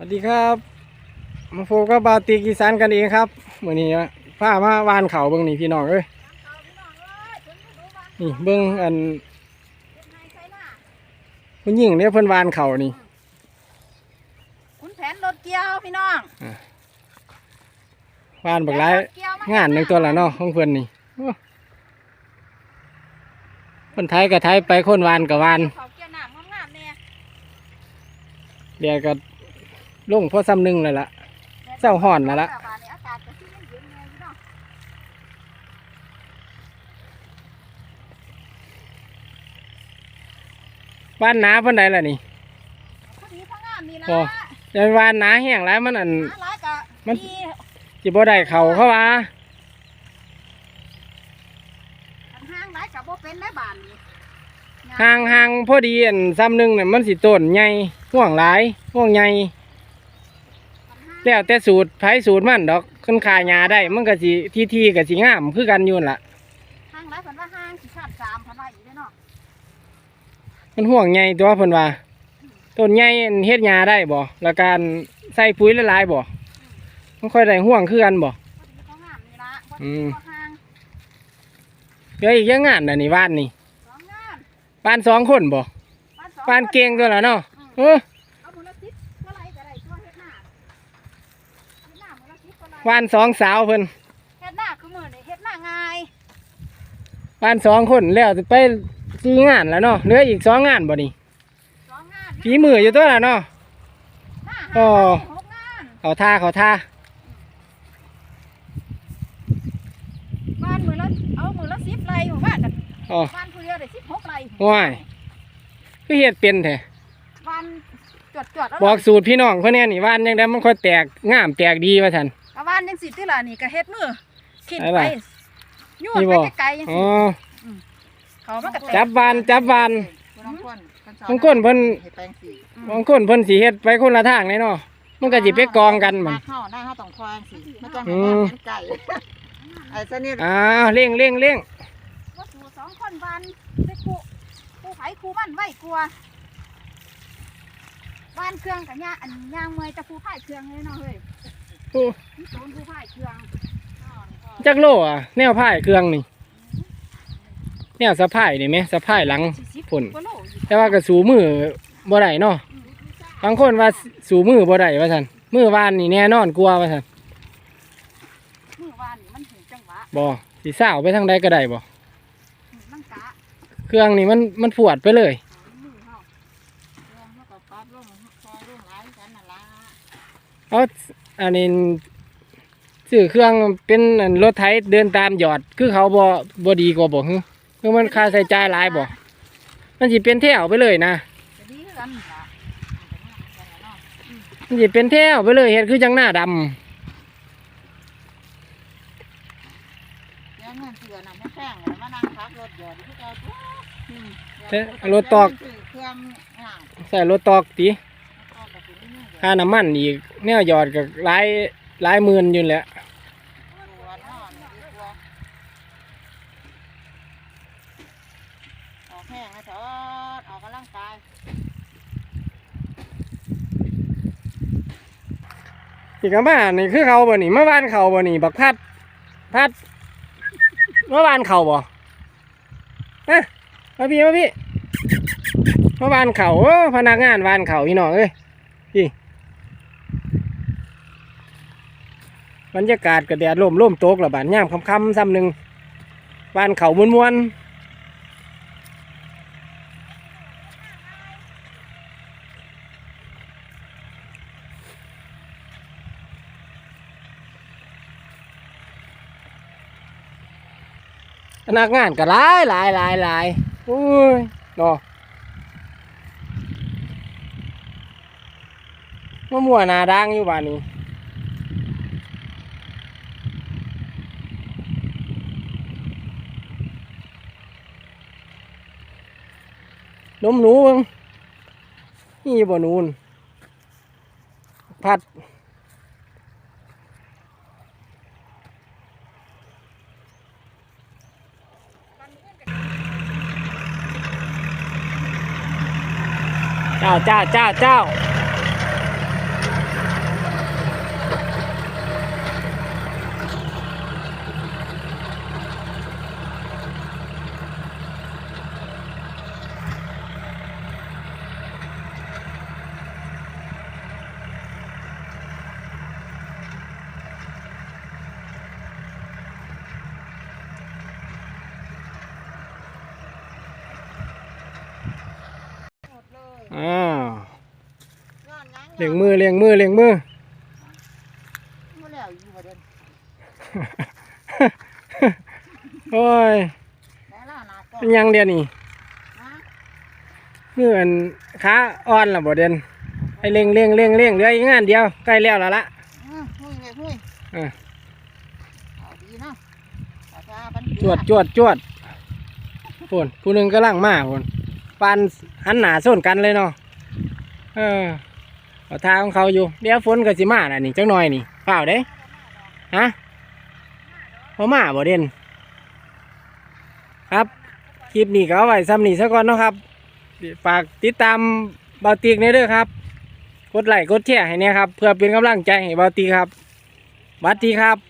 สวัสดีครับมาโฟกับบาวตีกีสานกันเองครับมื่อนี้พามาวานเขาเบิ้งนี่พี่น้องเอ้ยนี่เบิ้งอันคุณยิ่งเนี่ยเพิ่นวานเขานี่คุณแผนรถเกี่ยวพี่น้องวานบักหลายงานหนึ่งตัวละเนาะของเพิ่นนี่โอ้คนไทยกับไทยไปคนวานกับวานเขาเกี่ยวน้ำงามๆเนี่ยเดี๋ยวก็ ลงพอซ้ำหนึงเลยล่ะเจ้าห่อนแล้วล่ะบาดนี้อากาศก็สิเย็นๆเลยพี่น้องวานหนาเพิ่นใดล่ะนี่พอดีพองามนี่นะโอ้เดี๋ยววานหนาแห้งหลายมันอันหาหลายกะมันมีจิบ่ได้เขาเขาว่าอันห้างหลายกะบ่เป็นได้บานนี้ห่างห่างพอดีอันซ้ำหนึงเนี่ยมันสิต้นใหญ่ห่วงหลายห่วงใหญ่อันห้าง แล้วแต่สูตรไผสูตรมันดอกคนขายหญ้าได้ มันก็สิที่ที่ก็สิงามคือกันอยู่นั่นล่ะห้างหลายเพิ่นว่าห้างสิขาดสามเพิ่นว่าอีกเด้อเนาะมันห่วงใหญ่ตัวเพิ่นว่าต้นใหญ่อันเฮ็ดหญ้าได้บ่แล้วการใส่ปุ๋ยหลายๆบ่มันค่อยได้ห่วงคือกันบ่ พอดีพองามนี่ละพออืดีมพอห้างเดี๋ยวอีกยังงานน่ะนี่บ้านนี่สองงามบ้านสองคนบ่บ้านสองบ้านเก่งตัวละเนาะอืมเออ เอามื้อละสิบเท่าไหร่ก็ได้ตัวเฮ็ดหน้าเฮ็ดหน้ามื้ อละสิบเท่าไหร่บ้านสองสาวเพิ่นเฮ็ดหน้าคือมื้อนี้เฮ็ดหน้าง่ายบ้านสองคนแล้วจะไปสี่งานแล้วเนาะเหลืออีกสองงานบ่นี่สองงานฝีมืออยู่ตัวละเนาะ หน้าอ๋ห้าอหกงานเขาท่าเขาท่าบ้านมือละเอามือละสิบไร่หมู่บ้านกันอ๋อ บ้านผู้เดียวได้สิบหกไร่ว้ายคือเฮ็ดเป็นแท้บ้านจวดจวดๆบอกสูตรพี่น้องเพิ่นแน่นี่ว่านยังได้มันค่อยแตกงามแตกดีว่าซั่นเอาบ้านยังสิที่ล่ะนี่ก็เฮ็ดมือขิดอะไรไปล่ะยุ่นี่นบ่ไปไกลๆยังอ๋สิอเขามันก็แตกจับวานจับวานบางคนบางคนเพิ่นเฮ็ดแปลงสีบางคนเพิ่นสิเฮ็ดไปคนละทางเลยเนาะมันก็สิไปกองกันหมัน้านเข้าหน้าเข้าต้องควางสีไม่ต้องอืให้มแม่นไก่ไอ้เสนิทอ้าวเร่งเร่งเร่งว่าสู่สองคนบ้านไปคู่คู่ไผคู่มันไว้กลัวบ้านเครื่องกับย่าอันย่างเมอยจะผู้พ่ายเครื่องเลยเนาะเฮ้ย โอ้โซนผู้พ่ายเครื่องจักโลอะ แนวพายเครื่องนี่ แนวสะพายนี่แหมสะพายหลังสี่สิบพุ่นกว่าโลแต่ว่าก็สูมือบ่ได้เนาะบางคนว่าสูมือบ่ได้ว่าซั่นมือวานนี่แน่นอนกลัวว่าซั่นมือวานนี่มันถึงจังหวะบ่สิสาวไปทางใดก็ได้บ่มันกเครื่องนี่มันมันผวดไปเลย เฮาเรื่องมันก็ปรับลงพอลงหลายกันน่ะล่ะเอาอันนี้ซื้อเครื่องเป็นอันรถไถเดินตามหยอด คือเขาบ่บ่ดีกว่าบ่ฮึคือมันค่าใช้จ่ายหลายบ่มันสิเป็นแถวไปเลยนะจะดีคือกันล่ะมันสิเป็นแถวไปเลยเฮ็ดคือจังหน้าดำเดี๋ยวเงินเสือน่ะไม่แพงเลยมานั่งพักรถเดี๋ยวที่เราทุกอืมเอ๊ะรถตอกซื้เครื่องห่างใส่รถตอกติ ค่าน้ำมันอีกแนวหยอดก็หลายหลายหมื่นอยู่แหละตัวน้อนดีกว่าออกแห้งนะเถอะออกกำลังกายอีกอันมานี่คือเขาบ่นี่เมื่อวานเขาบ่นี่บักพัดพัดเมื่อวานเขาบ่เอ๊ะมาพี่มาพี่เมื่อวานเขาเออพนักงานวานเขาพี่น้องเอ้ยพี่ บรรยากาศก็แดดร่มร่มโตกและบาดย่ามค่ำๆซ้ำหนึ่งวานเขามวนๆพนักงานก็หลายหลายหลายหลายโอ้ยเนาะมามัวหนาดังอยู่บ้านนี้ นมหนูงนี่บ่หนูนพัดเจ้าเจ้าเจ้าเจ้า เลี้ยงมือเลี้ยงมือเลี้ยงมือบ่แล้วอยู่บ่เด่นโอ้ยแล้วล่ะหน้าก็เป็นหยังเดียวนี่ฮะมืออันขาอ่อนละบ่เด่นให้เร่งเร่งเร่งเร่งเหลืออีกงานเดียวใกล้แล้วและละอือหุ้ยเลยหุ้ยเออเอาดีเนาะเอาทาบันจวดจวดจวดพูนผู้หนึ่งก็ล่างมาพูน ปานหันหนาส้นกันเลยเนาะเออเอาทาของเขาอยู่เดี๋ยวฝนก็สิมาน่ะนี่จังหน่อยนี่เปล่าเด้ฮะพอมาบ่เด่นครับคลิปนี้ก็เอาไว้ซ้ำนี่ซะก่อนเนาะครับฝากติดตามเบาติกในเด้อครับ กดไลค์กดแชร์ให้เนี่ยครับ เพื่อเป็นกำลังใจให้เบาติกครับสวัสดีครับ